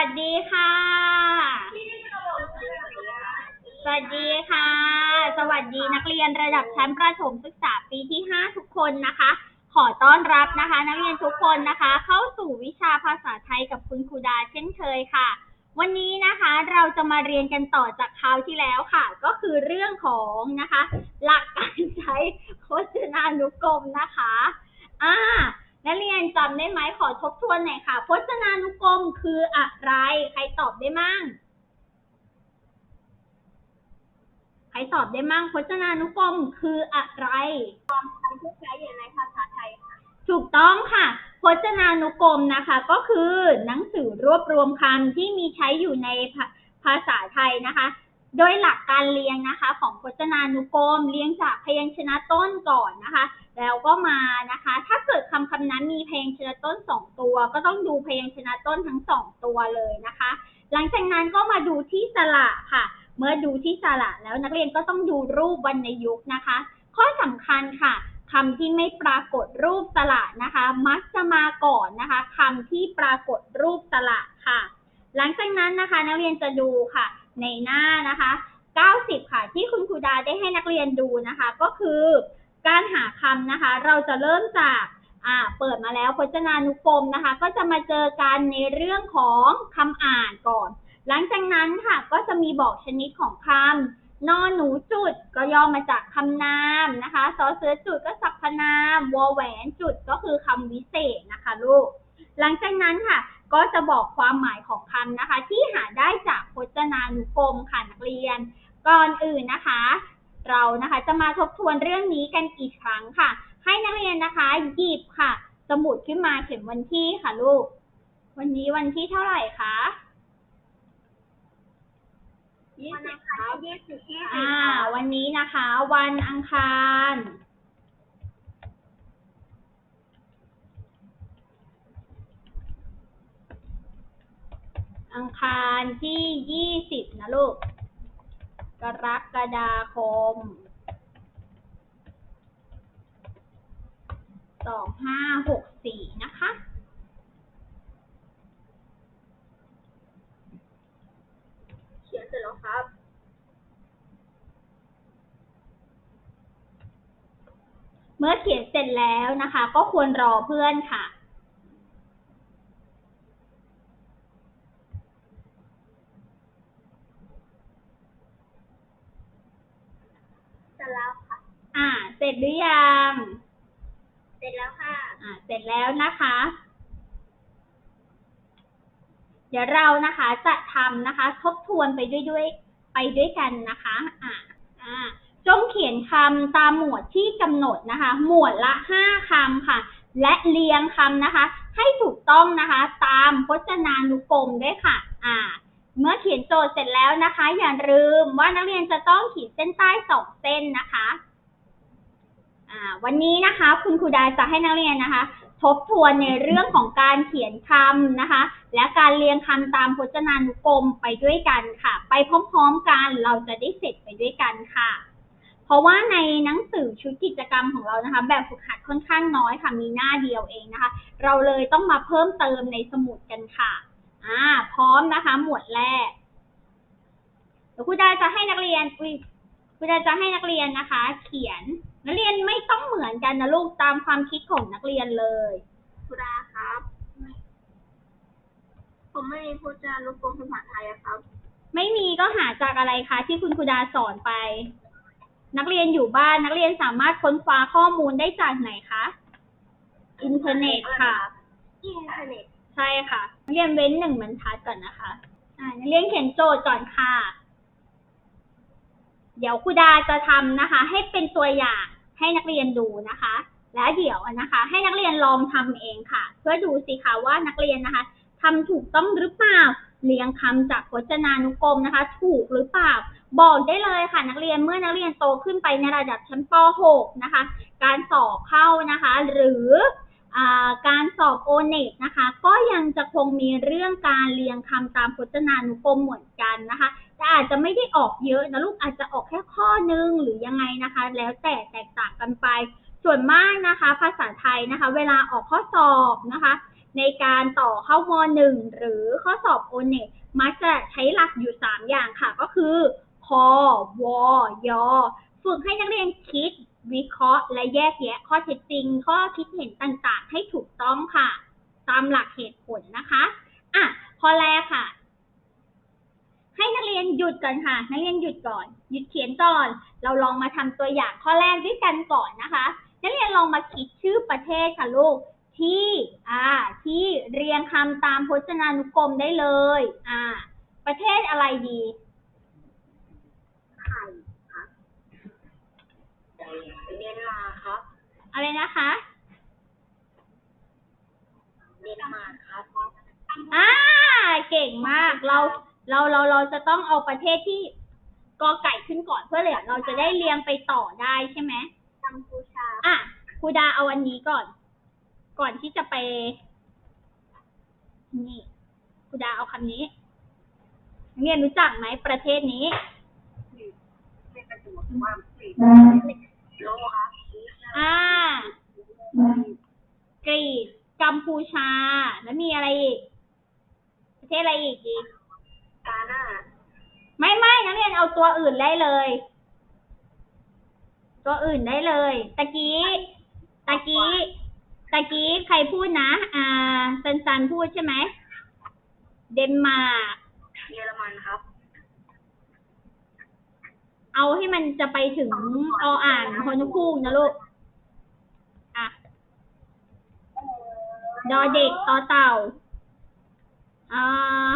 วัสดีค่ะ สวัสดีค่ะ สวัสดีนักเรียนระดับชั้นประถมศึกษาปีที่5ทุกคนนะคะ ขอต้อนรับนะคะ นักเรียนทุกคนนะคะ เข้าสู่วิชาภาษาไทยกับคุณครูดาเช่นเคยค่ะ วันนี้นะคะเราจะมาเรียนกันต่อจากคราวที่แล้วค่ะ ก็คือเรื่องของนะคะ หลักการใช้พจนานุกรมนะคะ อ่า นักเรียนจำได้ไหมขอทบทวนหน่อยค่ะ พจนานุกรมคืออะไร ใครตอบได้มั่ง ใครตอบได้มั่ง พจนานุกรมคืออะไรความคำที่ใช้อยู่ในภาษาไทยค่ะ ถูกต้องค่ะ พจนานุกรมนะคะ ก็คือหนังสือรวบรวมคำที่มีใช้อยู่ในภาภาษาไทยนะคะ โดยหลักการเรียงนะคะ ของพจนานุกรมเรียงจากพยัญชนะต้นก่อนนะคะ แล้วก็มานะคะ ถ้าเกิดคำคำนั้นมีพยัญชนะต้นสองตัว ก็ต้องดูพยัญชนะต้นทั้งสองตัวเลยนะคะ หลังจากนั้นก็มาดูที่สระค่ะ เมื่อดูที่สระแล้วนักเรียนก็ต้องดูรูปวรรณยุกต์นะคะ ข้อสำคัญค่ะคำที่ไม่ปรากฏรูปสระนะคะ มักจะมาก่อนนะคะคำที่ปรากฏรูปสระค่ะ หลังจากนั้นนะคะ นักเรียนจะดูค่ะ ในหน้านะคะ 90 ค่ะ ที่คุณครูดาได้ให้นักเรียนดูนะคะ ก็คือการหาคำนะคะ เราจะเริ่มจากอ่าเปิดมาแล้วพจนานุกรมนะคะ ก็จะมาเจอกันในเรื่องของคำอ่านก่อน หลังจากนั้นค่ะก็จะมีบอกชนิดของคำนอนหนูจุดก็ย่อมาจากคำนามนะคะซอเสือจุดก็สรรพนามวอแหวนจุดก็คือคำวิเศษนะคะลูก หลังจากนั้นค่ะ ก็จะบอกความหมายของคำนะคะ ที่หาได้จากพจนานุกรมค่ะนักเรียน ก่อนอื่นนะคะ เรานะคะจะมาทบทวนเรื่องนี้กันอีกครั้งค่ะ ให้นักเรียนนะคะหยิบค่ะ สมุดขึ้นมาเขียนวันที่ค่ะลูก วันนี้วันที่เท่าไหร่คะยี่สิบครับยี่สิบยี่สิบอ่า วันนี้นะคะ วันอังคาร อังคารที่ยี่สิบนะลูก กรกฎาคมสองห้าหกสี่นะคะ เขียนเสร็จแล้วครับเมื่อเขียนเสร็จแล้วนะคะ ก็ควรรอเพื่อนค่ะ เสร็จแล้วค่ะ อ่า เสร็จหรือยัง เสร็จแล้วค่ะ อ่า เสร็ จแล้วนะคะ เดี๋ยวเรานะคะจะทำนะคะ ทบทวนไปด้วยด้วยไปด้วยกันนะคะอ่าอ่าจงเขียนคำตามหมวดที่กำหนดนะคะ หมวดละห้าคำค่ะ และเรียงคำนะคะ ให้ถูกต้องนะคะ ตามพจนานุกรมด้วยค่ะ อ่า เมื่อเขียนโจทย์เสร็จแล้วนะคะ อย่าลืมว่านักเรียนจะต้องขีดเส้นใต้สองเส้นนะคะ อ่า วันนี้นะคะ คุณครูดาจะให้นักเรียนนะคะ ทบทวนในเรื่องของการเขียนคำนะคะ และการเรียงคำตามพจนานุกรมไปด้วยกันค่ะ ไปพร้อมๆกันเราจะได้เสร็จไปด้วยกันค่ะ เพราะว่าในหนังสือชุดกิจกรรมของเรานะคะ แบบฝึกหัดค่อนข้างน้อยค่ะมีหน้าเดียวเองนะคะ เราเลยต้องมาเพิ่มเติมในสมุดกันค่ะอ่าพร้อมนะคะ หมวดแรกเดี๋ยวครูดาจะให้นักเรียนอุ้ยครูดาจะให้นักเรียนนะคะ เขียน นักเรียนไม่ต้องเหมือนกันนะลูกตามความคิดของนักเรียนเลยคุดาครับ ผมไม่มีพจนานุกรมภาษาไทยอะครับ ไม่มีก็หาจากอะไรคะที่คุณครูดาสอนไป นักเรียนอยู่บ้านนักเรียนสามารถค้นคว้าข้อมูลได้จากไหนคะอินเทอร์เน็ตค่ะ อินเทอร์เน็ต ใช่ค่ะ นักเรียนเว้นหนึ่งบรรทัดก่อนนะคะ อ่านักเรียนเขียนโจทย์ก่อนค่ะ เดี๋ยวครูดาจะทำนะคะ ให้เป็นตัวอย่างให้นักเรียนดูนะคะ และเดี๋ยวนะคะ ให้นักเรียนลองทำเองค่ะ เพื่อดูสิคะว่านักเรียนนะคะทำถูกต้องหรือเปล่าเรียงคำจากพจนานุกรมนะคะ ถูกหรือเปล่า บอกได้เลยค่ะ นักเรียนเมื่อนักเรียนโตขึ้นไปในระดับชั้นป .6 นะคะ การสอบเข้านะคะ หรืออการสอบโอเน็ตนะคะ ก็ยังจะคงมีเรื่องการเรียงคำตามพจนานุกรมเหมือนกันนะคะ แต่อาจจะไม่ได้ออกเยอะนะลูกอาจจะออกแค่ข้อนึงหรือยังไงนะคะ แล้วแต่แตกต่างกันไป ส่วนมากนะคะ ภาษาไทยนะคะ เวลาออกข้อสอบนะคะ ในการต่อเข้ามหนึ่งหรือข้อสอบโอเน็ตมักจะใช้หลักอยู่สามอย่างค่ะ ก็คือคอวอยอฝึกให้นักเรียนคิดวิเคราะห์ และแยกแยะข้อเท็จจริง ข้อคิดเห็นต่างๆ ให้ถูกต้องค่ะ ตามหลักเหตุผลนะคะ อะข้อแรกค่ะ ให้นักเรียนหยุดก่อนค่ะ นักเรียนหยุดก่อน หยุดเขียนก่อน เราลองมาทำตัวอย่างข้อแรกด้วยกันก่อนนะคะ นักเรียนลองมาคิดชื่อประเทศค่ะลูก ที่อ่าที่เรียงคำตามพจนานุกรมได้เลย อ่า ประเทศอะไรดีไข่ครับเดนมาร์กครับ อะไรนะคะเดนมาร์กครับ อ่า เก่งมาก เรา เราเราเราจะต้องเอาประเทศที่กอไก่ขึ้นก่อนเพื่อเลยเราจะได้เรียงไปต่อได้ใช่ไหมกัมพูชา อะครูดาเอาอันนี้ก่อน ก่อนที่จะไป นี่ครูดาเอาคำนี้นักเรียนรู้จักไหมประเทศนี้ไม่กระดูกว่าโลครับอ่ากรีซกัมพูชา แล้วมีอะไรอีก ประเทศอะไรอีกดีกาหน้า ไม่ไม่นักเรียนเอาตัวอื่นได้เลย ตัวอื่นได้เลยตะกี้ตะกี้ตะกี้ใครพูดนะ อ่าซันซันพูดใช่ไหมเดนมาร์กเยอรมันครับ เอาให้มันจะไปถึงออ่างฮนุคูกนะลูกอะดอเด็กต่อเต่าอ่า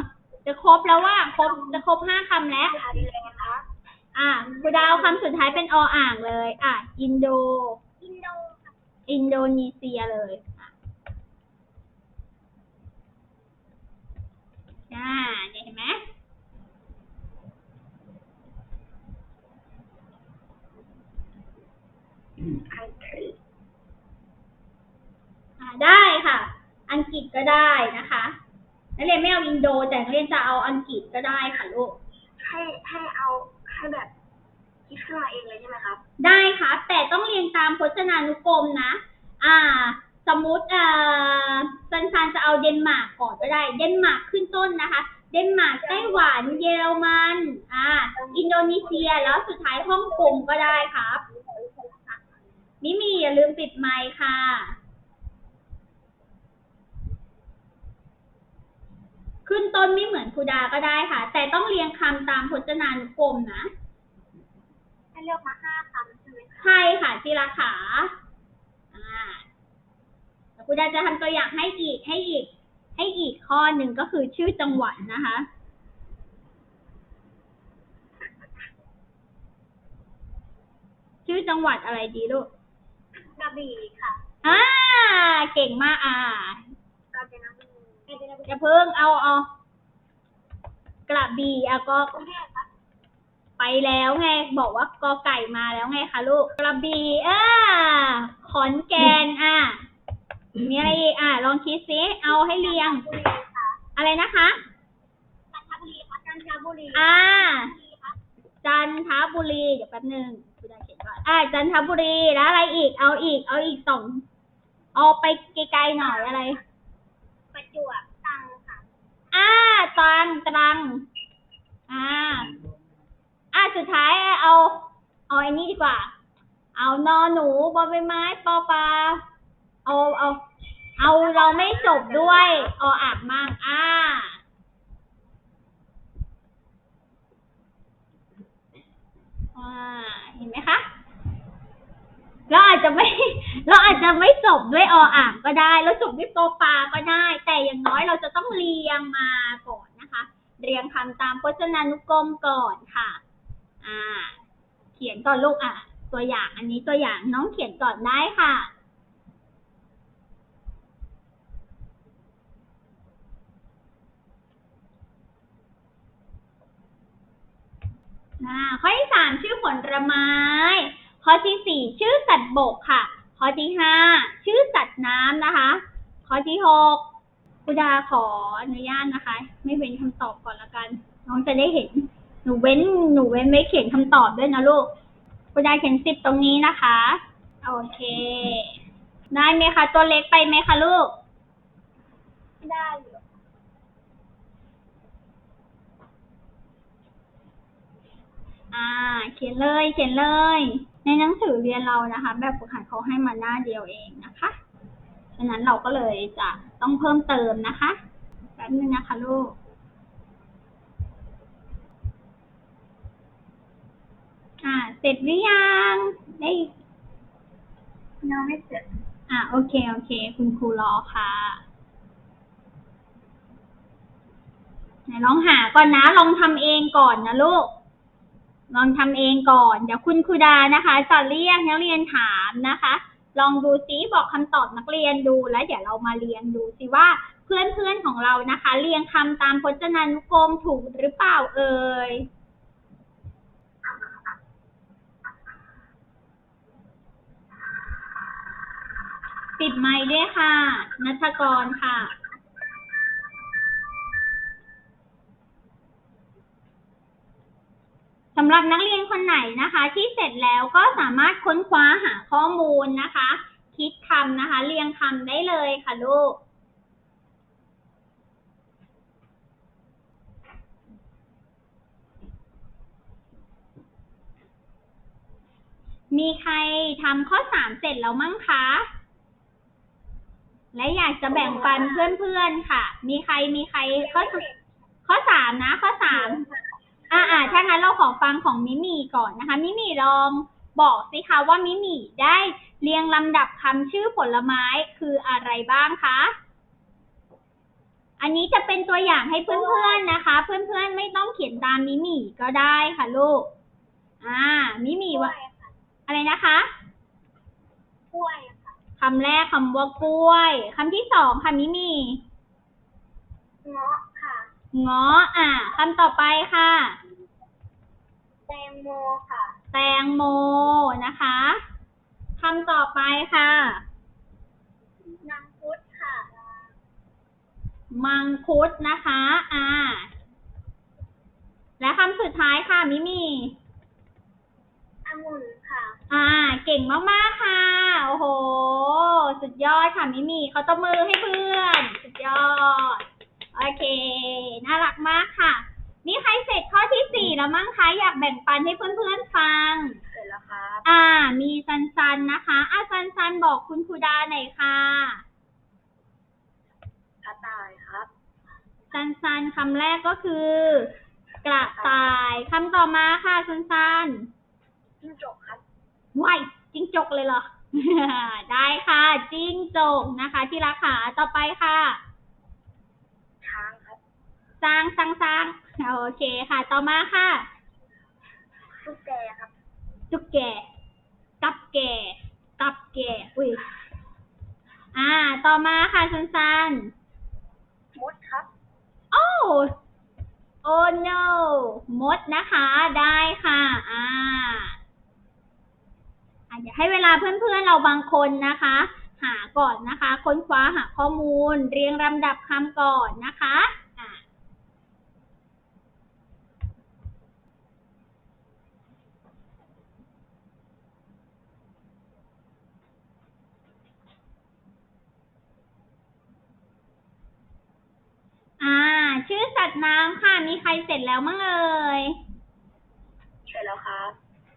จะครบแล้วว่าครบจะครบห้าคำแล้วไทยแลนด์ครับอะกูดาวคำสุดท้ายเป็นออ่างเลย อะ อินโด อินโดอินโดนีเซียเลยอะอ่าเนี่ยเห็นไหมอังกฤษอ่าได้ค่ะ อังกฤษก็ได้นะคะ นักเรียนไม่เอาอินโด แต่นักเรียนจะเอาอังกฤษก็ได้ค่ะลูก ให้ให้เอาให้แบบคิดขึ้นมาเองเลยใช่ไหมครับ ได้ครับแต่ต้องเรียงตามพจนานุกรมนะ อ่า สมมุติอ่าซันซันจะเอาเดนมาร์กก่อนก็ได้ เดนมาร์กขึ้นต้นนะคะ เดนมาร์กไต้หวัน เยอรมัน อ่า อินโดนีเซีย แล้วสุดท้ายฮ่องกงก็ได้ครับ มิมีอย่าลืมปิดไมค์ค่ะ ขึ้นต้นไม่เหมือนครูดาก็ได้ค่ะ แต่ต้องเรียงคำตามพจนานุกรมนะให้เลือกมาห้าคำใช่ไหมคะใช่ค่ะจิราขาอ่าแล้วคุณดาจะทำตัวอย่างให้อีกให้อีก ให้อีกข้อหนึ่งก็คือชื่อจังหวัดนะคะชื่อจังหวัดอะไรดีลูกกระบี่ค่ะ อ่า เก่งมากอ่ากาญจนบุ รีกาญจนบุรีจะเพิ่งเอาเอากระบี่อะก็กรุงเทพครับไปแล้วไง บอกว่ากอไก่มาแล้วไงคะลูก กระบี่อ่าขอนแก่นอะมีอะไรอีกอะ ลองคิดซิเอาให้เรียงบุรีค่ะอะไรนะคะจันทบุรีค่ะจันทบุรีอ่าบุรีครับจันทบุรีเดี๋ยวแป๊บหนึ่งคุณดาเขียนก่อนอ่าจันทบุรีแล้วอะไรอีก เอาอีก เอาอีกสองเอาไปไกลๆหน่อยอะไร ประจวบตรังค่ะ อ่าตรังตรัง อ่า อ่าสุดท้ายเอา เอาไอ้นี้ดีกว่า เอานอหนูบอใบไม้ปอปลาเอาเอา เอาเราไม่จบด้วยออ่างมั่งอ่าอ่าเห็นไหมคะ เราอาจจะไม่ เราอาจจะไม่จบด้วยออ่างก็ได้แล้วจบด้วยปอปาก็ได้ แต่อย่างน้อยเราจะต้องเรียงมาก่อนนะคะ เรียงคำตามพจนานุกรมก่อนค่ะ อ่า เขียนก่อนลูกอะ ตัวอย่างอันนี้ตัวอย่างน้องเขียนก่อนได้ค่ะอ่าข้อที่สามชื่อผลไม้ ข้อที่สี่ชื่อสัตว์บกค่ะ ข้อที่ห้าชื่อสัตว์น้ำนะคะ ข้อที่หกคุดาขออนุญาตนะคะ ไม่เว้นคำตอบก่อนละกัน น้องจะได้เห็น หนูเว้นหนูเว้นไว้เขียนคำตอบด้วยนะลูกคุดาเขียนสิบตรงนี้นะคะโอเค ได้ไหมคะ ตัวเล็กไปไหมคะลูกได้อยู่อ่า เขียนเลย เขียนเลย ในหนังสือเรียนเรานะคะ แบบฝึกหัดเขาให้มาหน้าเดียวเองนะคะฉะนั้นเราก็เลยจะต้องเพิ่มเติมนะคะแป๊บนึงนะคะลูกอ่า เสร็จหรือยังได้ยังไม่เสร็จอ่าโอเค โอเค คุณครูรอค่ะไหนลองหาก่อนนะ ลองทำเองก่อนนะลูก ลองทำเองก่อน เดี๋ยวคุณครูดานะคะจะเรียกนักเรียนถามนะคะ ลองดูซิบอกคำตอบนักเรียนดูแล้วเดี๋ยวเรามาเรียงดูซิว่าเพื่อนๆของเรานะคะ เรียงคำตามพจนานุกรมถูกหรือเปล่าเอ่ยปิดไมค์ด้วยค่ะนัทกรค่ะ สำหรับนักเรียนคนไหนนะคะ ที่เสร็จแล้วก็สามารถค้นคว้าหาข้อมูลนะคะ คิดคำนะคะ เรียงคำได้เลยค่ะลูกมีใครทำข้อสามเสร็จแล้วมั้งคะ และอยากจะแบ่งปันเพื่อนๆค่ะ มีใครมีใครข้อข้อสามนะ ข้อสาม อ่าอ่าถ้างั้นเราขอฟังของมิมี่ก่อนนะคะ มิมี่ลองบอกสิคะว่ามิมี่ได้เรียงลำดับคำชื่อผลไม้คืออะไรบ้างคะ อันนี้จะเป็นตัวอย่างให้เพื่อนๆนะคะ เพื่อนๆไม่ต้องเขียนตามมิมี่ก็ได้ค่ะลูก อ่า มิมี่ว่า อะไรนะคะกล้วยค่ะคำแรกคำว่ากล้วยคำที่สองค่ะมิมี่เงาะค่ะเงาะอ่าคำต่อไปค่ะ แตงโมค่ะ แตงโมนะคะคำต่อไปค่ะนังคุดค่ะ มังคุดนะคะ อ่า และคำสุดท้ายค่ะ มิมีองุ่นค่ะ อ่า เก่งมากๆค่ะ โอ้โห สุดยอดค่ะมิมีเขาตบมือให้เพื่อน สุดยอด โอเค น่ารักมากค่ะ นี่ใครเสร็จข้อที่สี่แล้วมั้งคะอยากแบ่งปันให้เพื่อนๆฟัง เสร็จแล้วครับ อ่า มีซันซันนะคะอ่าซันซันบอกคุณครูดาหน่อยค่ะกระต่ายครับ ซันซันคำแรกก็คือ กระต่ายคำต่อมาค่ะซันซันจิ้งจกครับว้ายจิ้งจกเลยเหรอ ได้ค่ะ จิ้งจกนะคะ ที่รักขาต่อไปค่ะ ช้างครับ สร้างสร้างสร้าง โอเคค่ะ ต่อมาค่ะ ตุ๊กแกครับ ตุ๊กแกกับแกกับแก อุ้ย อ่า ต่อมาค่ะซันซันมดครับ โอ้โอ้ no มดนะคะ ได้ค่ะ อ่าอะเดี๋ยวให้เวลาเพื่อนๆเราบางคนนะคะ หาก่อนนะคะ ค้นคว้าหาข้อมูล เรียงลำดับคำก่อนนะคะ อะอ่า ชื่อสัตว์น้ำค่ะ มีใครเสร็จแล้วมั้งเอ่ย เสร็จแล้วครับ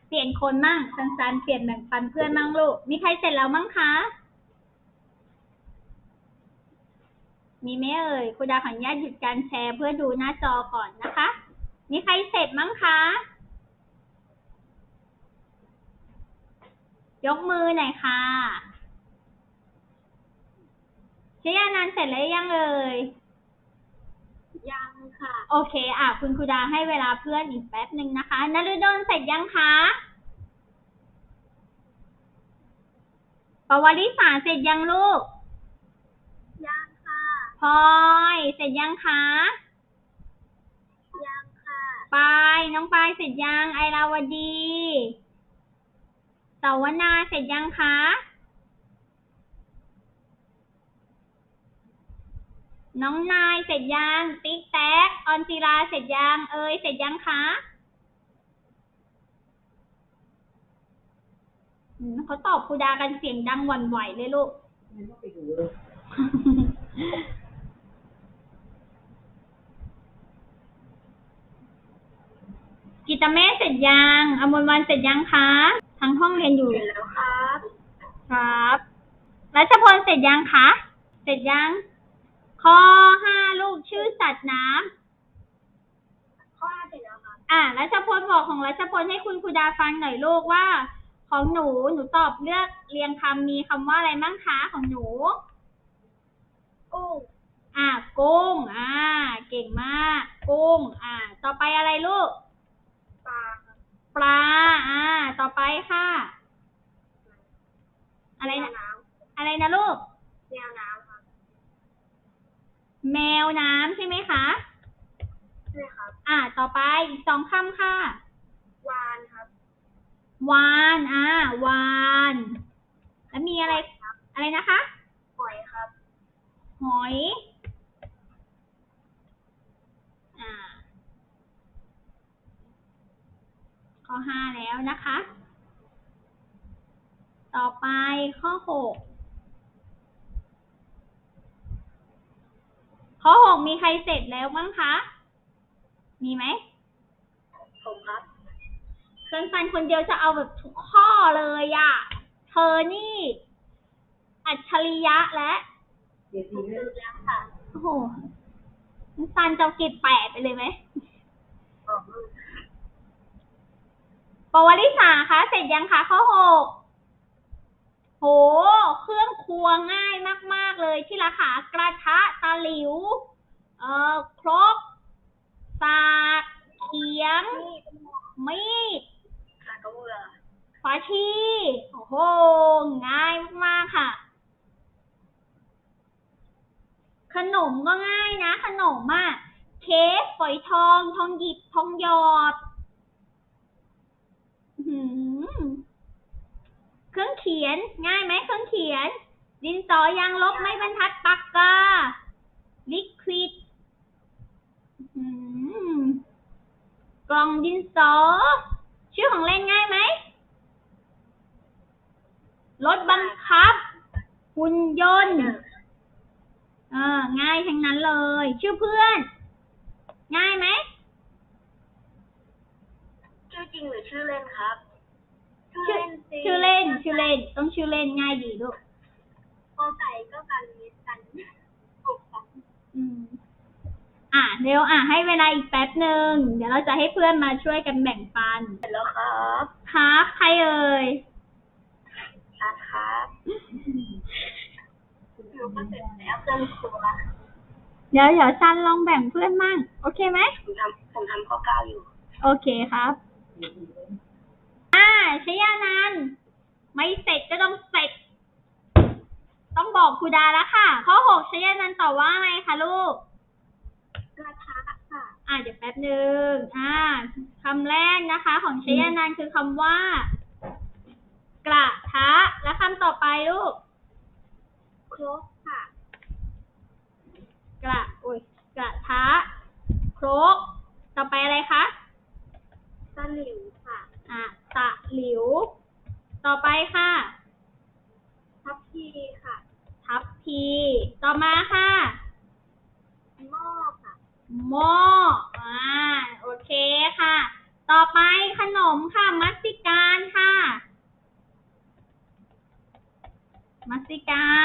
เปลี่ยนคนมั่งสันๆเปลี่ยนแบ่งปันเพื่อนมั่งลูก มีใครเสร็จแล้วมั่งคะ มีไหมเอ่ยครูดาขออนุญาตหยุดการแชร์เพื่อดูหน้าจอก่อนนะคะ มีใครเสร็จมั่งคะ ยกมือหน่อยค่ะชยานันท์เสร็จแล้วยังเอ่ย ยังค่ะ โอเค อะ คุณครูดาให้เวลาเพื่อนอีกแป๊บหนึ่งนะคะนฤดลเสร็จยังคะปวริสาเสร็จยังลูก ยังค่ะพลอยเสร็จยังคะ ยังค่ะปายน้องปายเสร็จยัง ไอราวดีสาวนาเสร็จยังคะ น้องนายเสร็จยัง ติ๊กแท็กออนจีราเสร็จยัง เอ้ยเสร็จยังคะเขาตอบคูดากันเสียงดังหวั่นไหวเลยลูกกิตาเมสเสร็จยังอมรวันเสร็จยังคะทั้งห้องเรียนอยู่แล้วครับ ครับรัชพลเสร็จยังคะ เสร็จยัง ข้อห้าลูกชื่อสัตว์น้ำข้อห้าเสร็จแล้วครับอ่ารัชพลบอกของรัชพลให้คุณครูดาฟังหน่อยลูกว่า ของหนู หนูตอบเลือกเรียงคำมีคำว่าอะไรบ้างคะของหนู กุ้งอ่ากุ้ง อ่า เก่งมาก กุ้ง อ่า ต่อไปอะไรลูก ปลาครับปลา อ่า ต่อไปค่ะ อะไรแมนะวน้อะไรนะลูกำแมวน้ำครับ แมวน้ำใช่ไหมคะใช่ครับ อ่า ต่อไปอีกสองคำค่ะ วานครับ วาน อ่าวาน แล้วมีอะไรครับอะไรนะคะ หอยครับ หอย อ่า ข้อห้าแล้วนะคะ ต่อไปข้อหก ข้อห กมีใครเสร็จแล้วบ้างคะ มีไหม ผมครับซันซันคนเดียวจะเอาแบบทุกข้อเลยอะ่ะเธอนี่ อัจฉริยะและผมลืมแล้วค่ะโอ้โหซันซันจะเอาเก็บแปดไปเลยไหมอ๋อปวริสาคะเสร็จยังคะข้อหกโห เครื่องครัวง่ายมาก ๆ เลยที่ราคากระทะตะหลิว เอ่อครกสากเขียงนี่มีดขากระเบือฝาชีโอ้โห ง่ายมากๆค่ะ ขนมก็ง่ายนะ ขนมอะเค้กฝอยทอง ทองหยิบ ทองหยอดอื้อหือเครื่องเขียน ง่ายไหมเครื่องเขียน ดินสอยางลบไม้บรรทัดปากกาลิควิดอื้อหือ กล่องดินสอ ชื่อของเล่นง่ายไหมรถบังคับ หุ่นยนต์เออ ง่ายทั้งนั้นเลย ชื่อเพื่อน ง่ายไหมชื่อจริงหรือชื่อเล่นครับ ชื่อสิชื่อเล่น ชื่อเล่น ต้องชื่อเล่นง่ายดีลูกกอไก่ก็กันมิสกันกบกันอืม อะเร็วอะให้เวลาอีกแป๊บหนึ่งเดี๋ยวเราจะให้เพื่อนมาช่วยกันแบ่งปันเสร็จแล้วครับครับใครเอ่ยชัดครับหนูก็เสร็จแล้วเครื่องครัวเดี๋ยวเดี๋ยวซันลองแบ่งเพื่อนมั่งโอเคไหมผมทำผมทำข้อเก้าอยู่ โอเคครับ อ่าชยานันท์ไม่เสร็จก็ต้องเสร็จ ต้องบอกครูดาแล้วค่ะ ข้อหกชยานันท์ตอบว่าไงคะลูก กระทะค่ะ อ่าเดี๋ยวแป๊บหนึ่งอ่าคำแรกนะคะ ของชยานันท์คือคำว่า กระทะ และคำต่อไปลูก ครกค่ะ กระอุ้ยกระทะ ครก ต่อไปอะไรคะตะหลิวค่ะอะตะหลิว ต่อไปค่ะ ทัพพีค่ะ ทับพี ต่อมาค่ะหม้อค่ะ หม้ออ่าโอเคค่ะ ต่อไปขนมค่ะ มัสสิการค่ะ มัสสิกา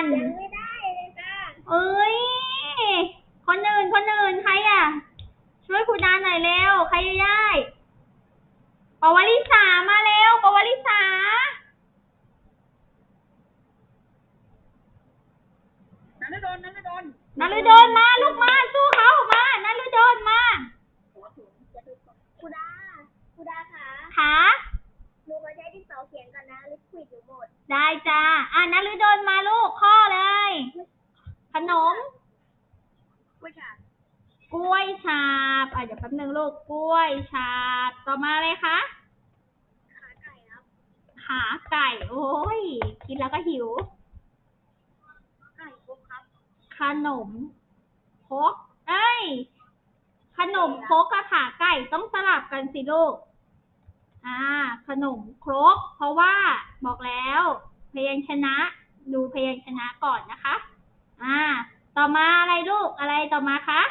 รยังไม่ได้เลยจ้าเอ้ย คนอื่นคนอื่นใครอะ ช่วยครูดาหน่อยเร็ว ใครจะได้ปวริสามาเร็วปวริสานันทดนนันทดน นารุโดนมาลูกมาสู้เขามานารุโดนมาคุณดาคุณดาคะขาหนูมาใช้ดินสอเขียนกันนะลิควิดหนูหมด ได้จ้าอะนารุโดนมาลูกข้อเลย ขนมผู้ชายกล้วยฉาบอะเดี๋ยวแป๊บนึงลูกกล้วยฉาบต่อมาเลยคะขาไก่ครับขาไก่ โอ้ยกินแล้วก็หิวไก่คุกครับ ขนมคกเอ้ย ขนมครกอะค่าไก่ต้องสลับกันสิลูก อ่า ขนมครก เพราะว่าบอกแล้ว พยัญชนะ ดูพยัญชนะก่อนนะคะ อ่า ต่อมาอะไรลูก อะไรต่อมาคะ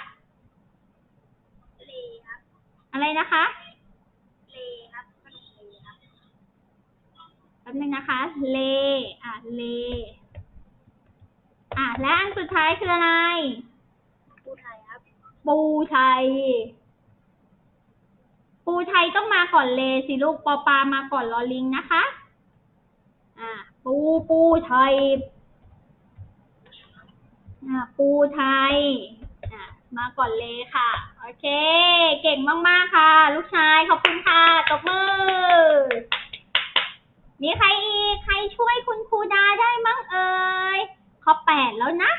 เลครับ อะไรนะคะ เลครับตั้แป๊บนึงนะคะ เล อ่าเล อะและอันสุดท้ายคืออะไรผู้ไทยครับ ปูชัย ปูชัยต้องมาก่อนเลสิลูกปอปลามาก่อนลอลิงนะคะ อะปูปูชัย อะปูไทยอะมาก่อนเลยค่ะ โอเค เก่งมากๆค่ะ ลูกชายขอบคุณค่ะตบมือ มีใครอีก ใครช่วยคุณครูดาได้มั้งเอ่ย ข้อแปดแล้วนะ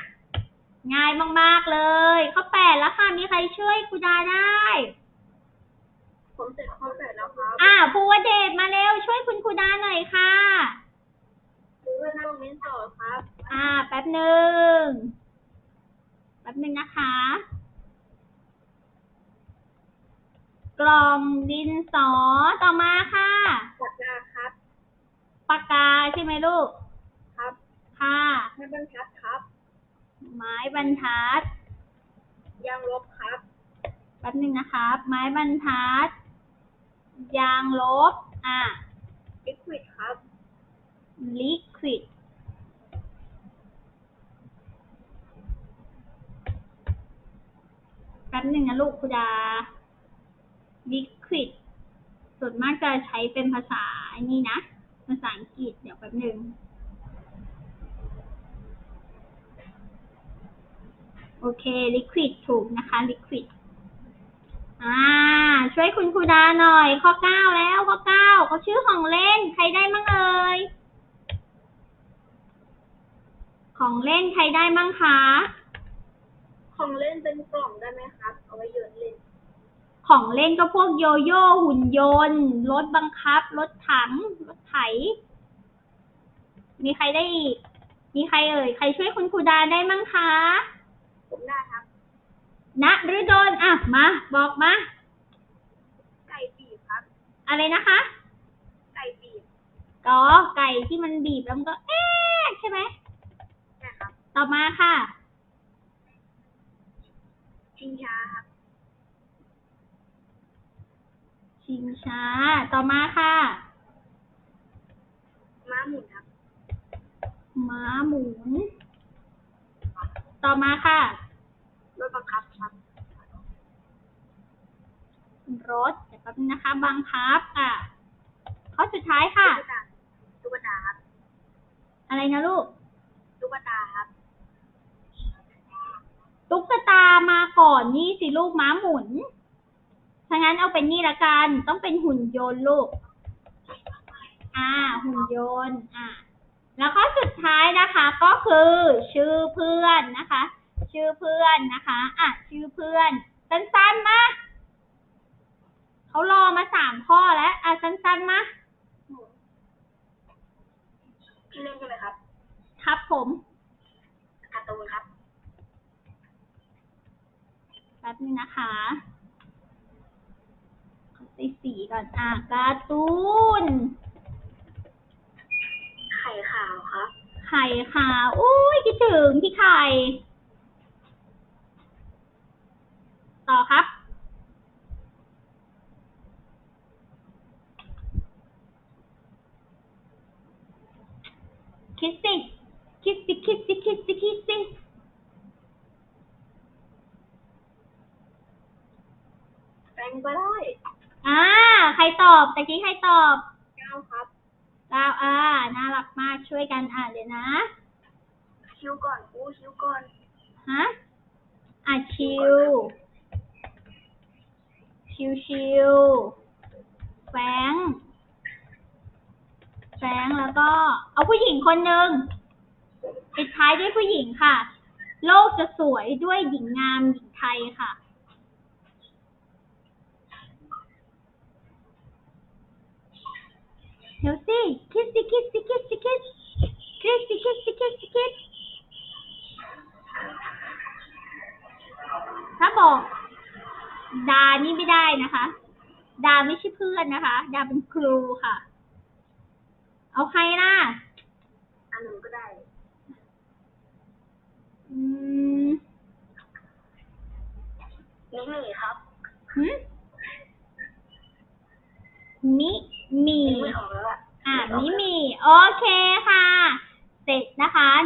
ง่ายมากๆเลย ข้อแปดแล้วค่ะ มีใครช่วยครูดาได้ ผมเสร็จข้อแปดแล้วครับอ่าภูวเดชมาเร็ว ช่วยคุณครูดาหน่อยค่ะซื้อนั่งเม้นต่อครับ อ่า แป๊บหนึ่ง แป๊บหนึ่งนะคะ กล่องดินสอต่อมาค่ะ ปากกาครับ ปากกาใช่ไหมลูกครับค่ะไม่บรรทัดครับ ไม้บรรทัด ยางลบครับ แป๊บหนึ่งนะคะไม้บรรทัด ยางลบ อะ ลิควิดครับ ลิควิด แป๊บหนึ่งนะลูกคุณดา ลิควิด ส่วนมากจะใช้เป็นภาษาไอ้นี่นะ ภาษาอังกฤษ เดี๋ยวแป๊บหนึ่ง โอเคลิควิดถูกนะคะลิควิดอ่า ช่วยคุณครูดาหน่อย ข้อเก้าแล้ว ข้อเก้าเขาชื่อของเล่น ใครได้มั่งเอ่ย ของเล่นใครได้มั่งคะ ของเล่นเป็นกล่องได้ไหมครับ เอาไว้โยนเล่น ของเล่นก็พวกโยโย่หุ่นยนต์ รถบังคับ รถถัง รถไถ มีใครได้อีก มีใครเอ่ย ใครช่วยคุณครูดาได้มั่งคะ ผมได้ครับณฤดลอะมา บอกมา ไก่บีบครับ อะไรนะคะ ไก่บีบก็ไก่ที่มันบีบแล้วมันก็ เอ๊ะใช่ไหมนะครับต่อมาค่ะ ชิงช้าครับชิงช้า ต่อมาค่ะ ม้าหมุนครับ ม้าหมุน ต่อมาค่ะ รถบังคับครับรถเดี๋ยวแป๊บนึงนะคะ บังคับอะข้อสุดท้ายค่ะตุ๊กตาตุ๊กตาครับอะไรนะลูก ตุ๊กตาครับ ตุ๊กตามาก่อนนี่สิลูกม้าหมุนถ้างั้นเอาเป็นนี่ละกัน ต้องเป็นหุ่นยนต์ลูก อ่า หุ่นยนต์ อ่า แล้วข้อสุดท้ายนะคะก็คือชื่อเพื่อนนะคะ ชื่อเพื่อนนะคะอะชื่อเพื่อนสั้นๆมาเขารอมาสามข้อแล้วอะสั้นๆมาชื่อเล่นใช่ไหมครับ ครับผมการ์ตูนครับแป๊บนึงนะคะขอใส่สีก่อนอะการ์ตูน ไข่ขาวครับ ไข่ขาวอุ้ยคิดถึงพี่ไข่ ต่อครับ คิสสิคิสสิคิสสิคิสสิคิสสิแปลงก็ได้ อ่า ใครตอบตะกี้ใครตอบ เก้าครับ ดาวอ่าน่ารักมากช่วยกันอ่านเดี๋ยวนะชิวก่อนอู้ชิวก่อน ฮะ อะชิว ชิวชิวแฟรงค์แฟรงค์แล้วก็ เอาผู้หญิงคนหนึ่งปิดท้ายด้วยผู้หญิงค่ะ โลกจะสวยด้วยหญิงงามหญิงไทยค่ะ เดี๋ยวสิคิดสิคิดสิคิดสิคิดคิดสิคิดสิคิดสิคิดถ้าบอกดานี่ไม่ได้นะคะ ดาไม่ใช่เพื่อนนะคะ ดาเป็นครูค่ะ เอาใครล่ะอันหนึ่งก็ได้ อืมนี่หนีครับหึมิมี นึกไม่ออกแล้วอะอ่ามิมีโอเค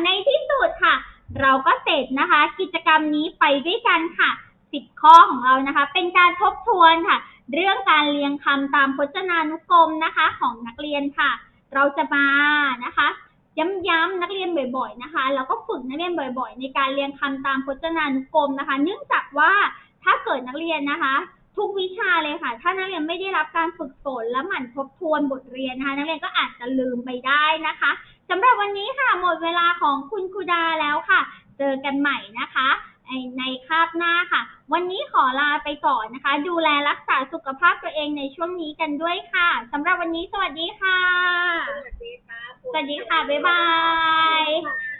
ในที่สุดค่ะ เราก็เสร็จนะคะ กิจกรรมนี้ไปด้วยกันค่ะสิบข้อของเรานะคะ เป็นการทบทวนค่ะ เรื่องการเรียงคำตามพจนานุกรมนะคะ ของนักเรียนค่ะ เราจะมานะคะ ย้ำๆนักเรียนบ่อย ๆนะคะ แล้วก็ฝึกนักเรียนบ่อย ๆ ในการเรียงคำตามพจนานุกรมนะคะ เนื่องจากว่าถ้าเกิดนักเรียนนะคะ ทุกวิชาเลยค่ะ ถ้านักเรียนไม่ได้รับการฝึกฝนและหมั่นทบทวนบทเรียนนะคะ นักเรียนก็อาจจะลืมไปได้นะคะสำหรับวันนี้ค่ะ หมดเวลาของคุณครูดาแล้วค่ะ เจอกันใหม่นะคะ ในในคาบหน้าค่ะ วันนี้ขอลาไปก่อนนะคะ ดูแลรักษาสุขภาพตัวเองในช่วงนี้กันด้วยค่ะสำหรับวันนี้สวัสดีค่ะ สวัสดีค่ะ สวัสดีค่ะ บ๊ายบายค่ะ